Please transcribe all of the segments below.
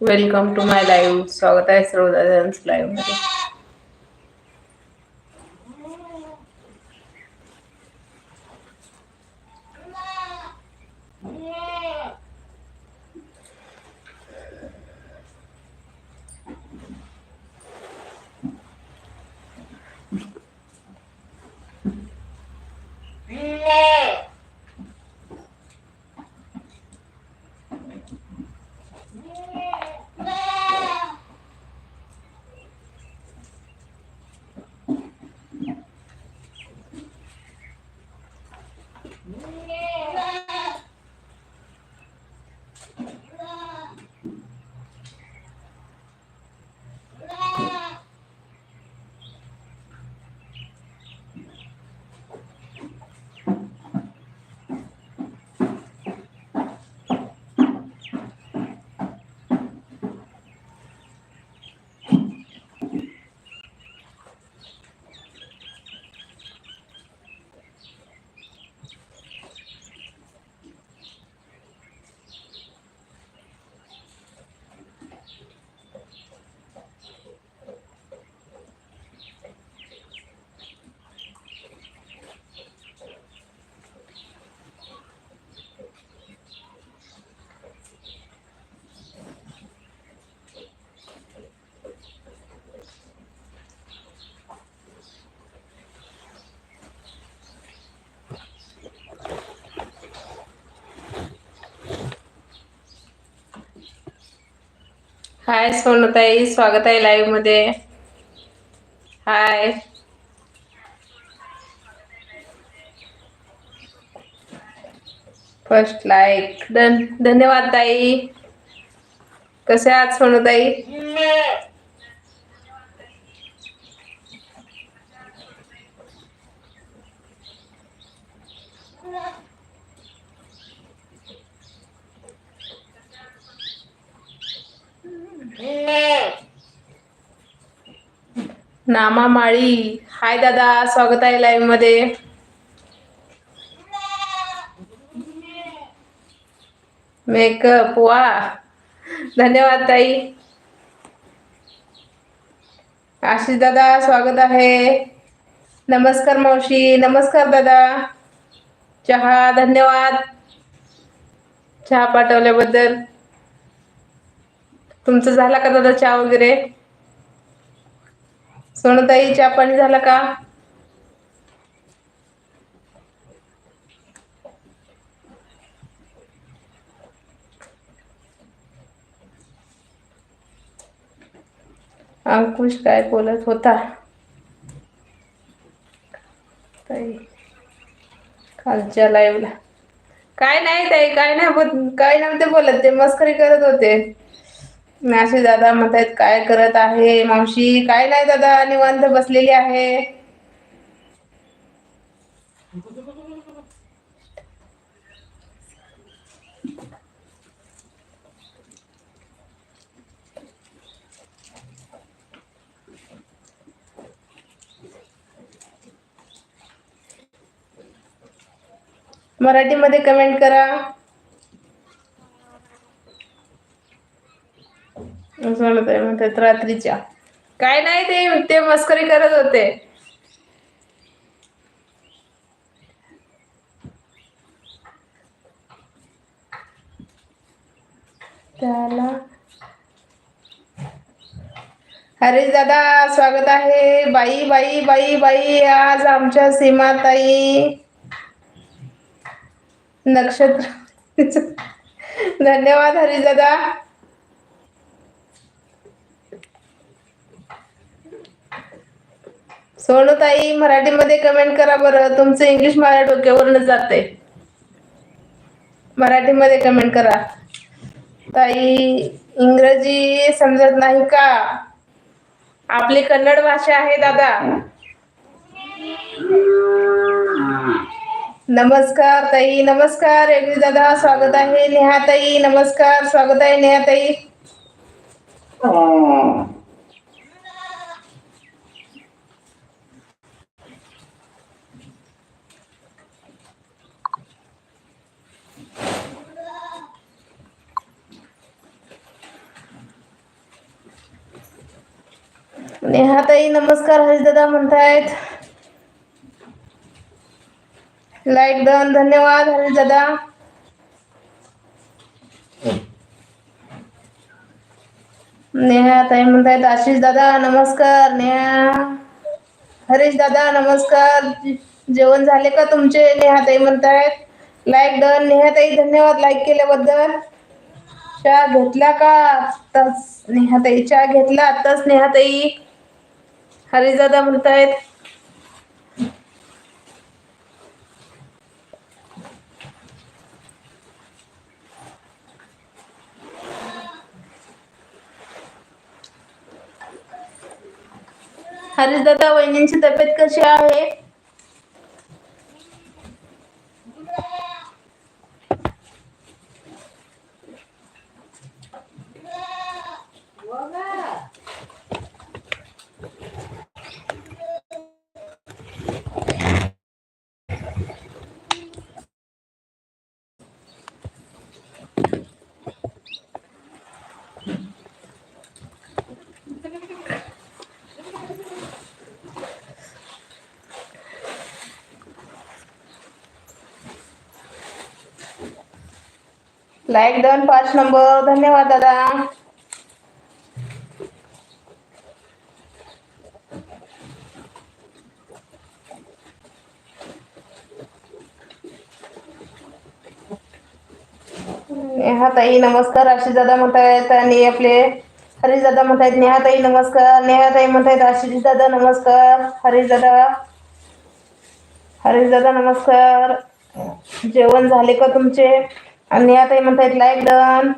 Welcome to my live स्वागत आहे सर्व दादांच लाईव्हमध्ये हाय सोनताई स्वागत आहे लाईव्हमध्ये. हाय. फर्स्ट लाईक धन धन्यवाद ताई. कसे आहात सोनताई? नामा माळी. हाय दादा स्वागत आहे लाईव्हमध्ये. मेकअप वा. धन्यवाद ताई. आशिष दादा स्वागत आहे. नमस्कार मावशी नमस्कार दादा. चहा धन्यवाद. चहा पाठवल्याबद्दल. तुमचं झाला का दादा चहा वगैरे? सोनताई चहा पाणी झालं का? अंकुश काय बोलत होता? ताई कालच्या लाईव्हला काय नाही ताई काय नाही काय नव्हते बोलत ते मस्करी करत होते. नाशी दादा म्हणतायत काय करत आहे मावशी? काय नाही दादा निवांत बसलेली आहे. मराठीमध्ये कमेंट करा. असं आहे म्हणतात रात्रीच्या. काय नाही ते ते मस्करी करत होते. त्याला हरीश दादा स्वागत आहे. बाई बाई बाई बाई आज आमच्या सीमाताई. नक्षत्र धन्यवाद हरीश दादा. सोनूताई मराठीमध्ये कमेंट करा बरं. तुमचं इंग्लिश माझ्या डोक्यावरनं जाते मराठीमध्ये कमेंट करा. ताई इंग्रजी समजत नाही का? आपली कन्नड भाषा आहे दादा. नमस्कार ताई नमस्कार. रेणू दादा स्वागत आहे. नेहा ताई नमस्कार. स्वागत आहे नेहा ताई. हो. नेहाताई नमस्कार हरीश दादा म्हणतायत. लाईक डन धन्यवाद हरीश दादा नेहा ताई म्हणतायत आशिष दादा नमस्कार नेहा. हरीश दादा नमस्कार. जेवण झाले का तुमचे? नेहाताई म्हणतायत. लाईक डन नेहाताई धन्यवाद लाईक केल्याबद्दल. चहा घेतला का? आत्ताच नेहाताई चहा घेतला. आत्ताच नेहाताई. हरिजादा हरीश दादा म्हणतायत वहिनींची तब्येत कशी आहे? लाईक डन पाच नंबर धन्यवाद दादा. नेहाताई नमस्कार. आशिष दादा म्हणतायत आणि आपले हरीश दादा म्हणतायत नेहाताई नमस्कार. नेहाताई म्हणतायत आशिष दादा नमस्कार. हरीश दादा. हरीश दादा नमस्कार. जेवण झाले का तुमचे? आणि नेहाताई म्हणतायत लाईक डन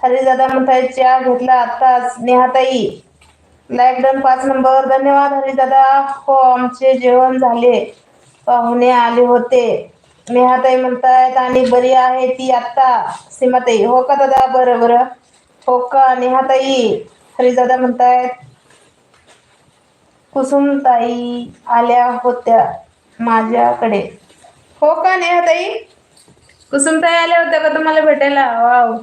हरिदादा म्हणतायत चहा घेतला आत्ताच. नेहाताई लाईक डन पाच नंबर. धन्यवाद हरिदादा हो आमचे जेवण झाले. पाहुणे आले होते. नेहाताई म्हणतायत आणि बरी आहे ती आत्ता. सीमाताई हो का दादा? बरं बरं. हो का? नेहाताई हरिदादा म्हणतायत कुसुमताई आल्या होत्या माझ्याकडे. हो का नेहाताई? कुसुमताई आल्या होत्या का तुम्हाला भेटायला? वाव.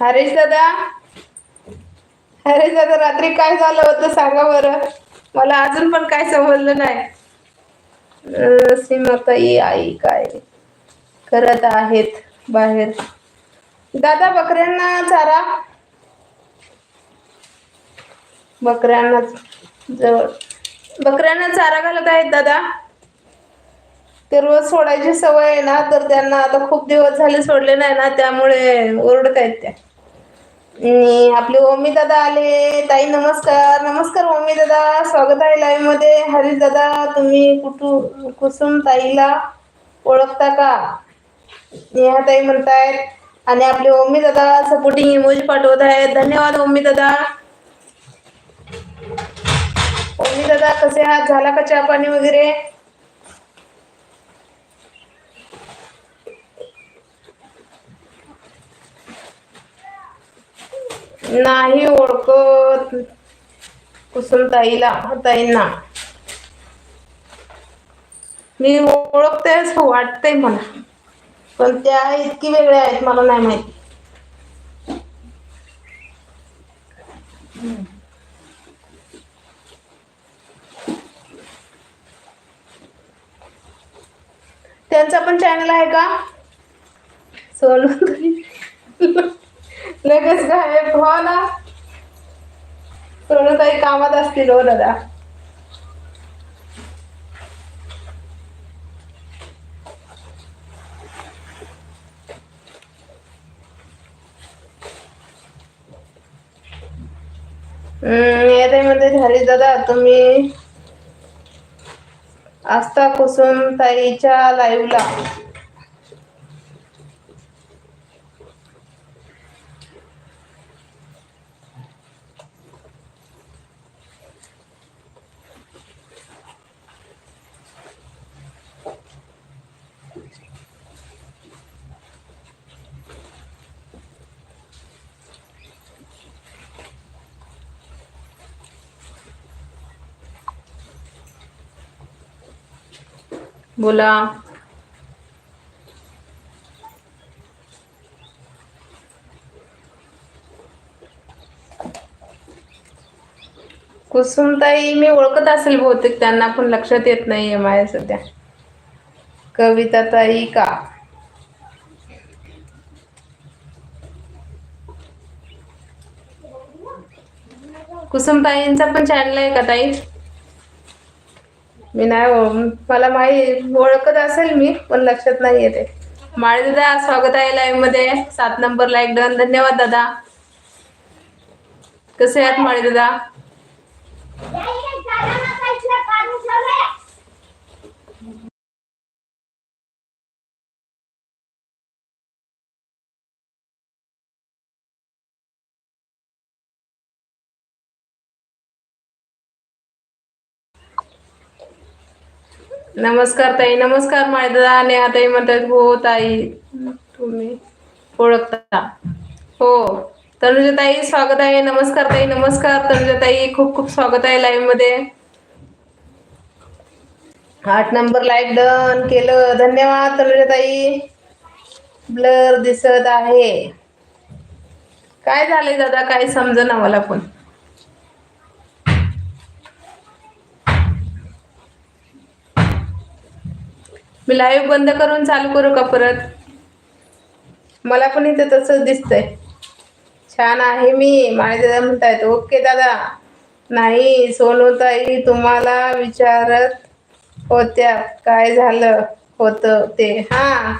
हरीश दादा? हरीश दादा रात्री काय झालं होतं सांगा बरं. मला अजून पण काय समजलं नाही. सीमाताई आई काय? करत आहेत बाहेर. दादा बकऱ्यांना चारा. बकऱ्यांना जवळ. बकऱ्यांना चारा घालत आहेत दादा. ते रोज सोडायची सवय आहे ना तर त्यांना आता खूप दिवस झाले सोडले नाही ना त्यामुळे ओरडत आहेत त्या. आपले ओमी दादा आले. ताई नमस्कार. नमस्कार ओमी दादा. स्वागत आहे लाईव्हमध्ये. हरीश दादा तुम्ही कुठू कुसुम ताईला ओळखता का? नेहा ताई म्हणतायत. आणि आपले ओमी दादा सपोर्टिंग इमोजी पाठवत आहेत. धन्यवाद ओमी दादा. ओमी दादा कसे आहात? झाला का चहा पाणी वगैरे? नाही ओळखत. कुसुमताईला ताईंना मी ओळखते असं हो, वाटतंय मला. पण त्या इतकी वेगळ्या आहेत मला नाही माहिती. त्यांचा पण चॅनल आहे का? सोनू लगेच गायब हो ना सोनूताई कामात असतील हो दादा. हम्म, येते म्हणते हरी दादा तुम्ही आस्था कुसुम ताईच्या लाईव्हला बोला. कुसुमताई मी ओळखत असेल बहुतेक त्यांना पण लक्षात येत नाहीये माझ्या सध्या. कविता ताई का? कुसुमताईंचा पण चॅनल आहे का ताई? मी नाही हो, मला माही ओळखत असेल मी पण लक्षात नाही येते. माळे दादा स्वागत आहे लाईव्हमध्ये. सात नंबर लाईक डन. धन्यवाद दादा. कसे आहात माळे दादा? नमस्कार ताई नमस्कार माळे दादा. नेहा ताई म्हणतात हो ताई तुम्ही ओळखता. हो तनुजा ताई स्वागत आहे. नमस्कार ताई नमस्कार. तनुजा ताई खूप खूप स्वागत आहे लाईव्हमध्ये. आठ नंबर लाईक डन केलं. धन्यवाद तनुजा ताई. ब्लर दिसत आहे. काय झालंय दादा? काय समजेना मला पण. मी लाईव्ह बंद करून चालू करू का परत? मला पण इथे तसंच दिसतंय. छान आहे मी. माळे दादा म्हणतायत ओके दादा. नाही सोनूताई तुम्हाला विचारत होत्या काय झालं होतं ते. हा.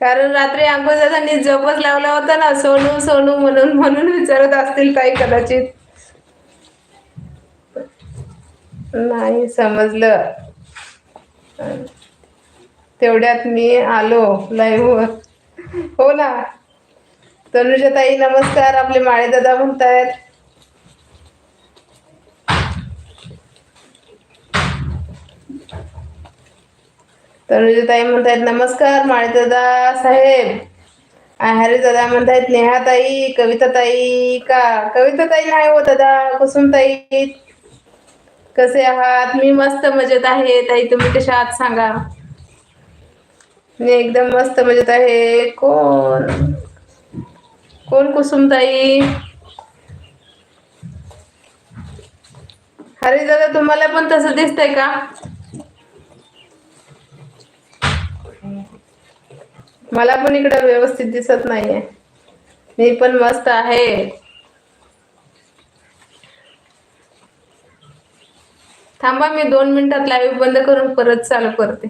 कारण रात्री अंकुश दादांनी जपच लावला होता ना सोनू सोनू म्हणून म्हणून विचारत असतील ताई कदाचित. नाही समजलं. तेवढ्यात मी आलो लाईव्ह हो ना. तनुजा ताई नमस्कार. आपले माळे दादा म्हणतायत. तनुजा ताई म्हणतायत नमस्कार माळे दादा साहेब. हरे दादा म्हणतायत नेहा ताई कविता ताई का कविता ताई नाही हो दादा कुसुम ताई कसे आहात? मी मस्त मजेत आहे. ताई तुम्ही कशा आहात सांगा. मी एकदम मस्त मजेत आहे. कोण? कोण कुसुमताई अरे दादा तुम्हाला पण तसं दिसतंय का? मला पण इकडं व्यवस्थित दिसत नाहीये. मी पण मस्त आहे. थांबा मी दोन मिनिटात लाईव्ह बंद करून परत चालू करते.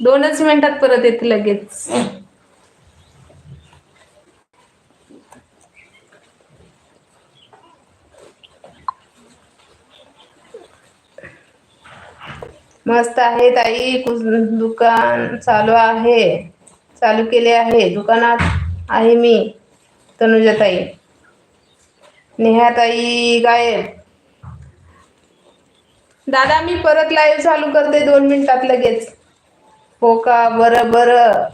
दोनच मिनिटात परत येते लगेच. मस्त आहे ताई दुकान चालू आहे. चालू केले आहे. दुकानात आहे मी तनुजा ताई नेहा ताई गायब. दादा मी परत लाईव्ह चालू करते दोन मिनिटात लगेच. हो का? बरं बरं.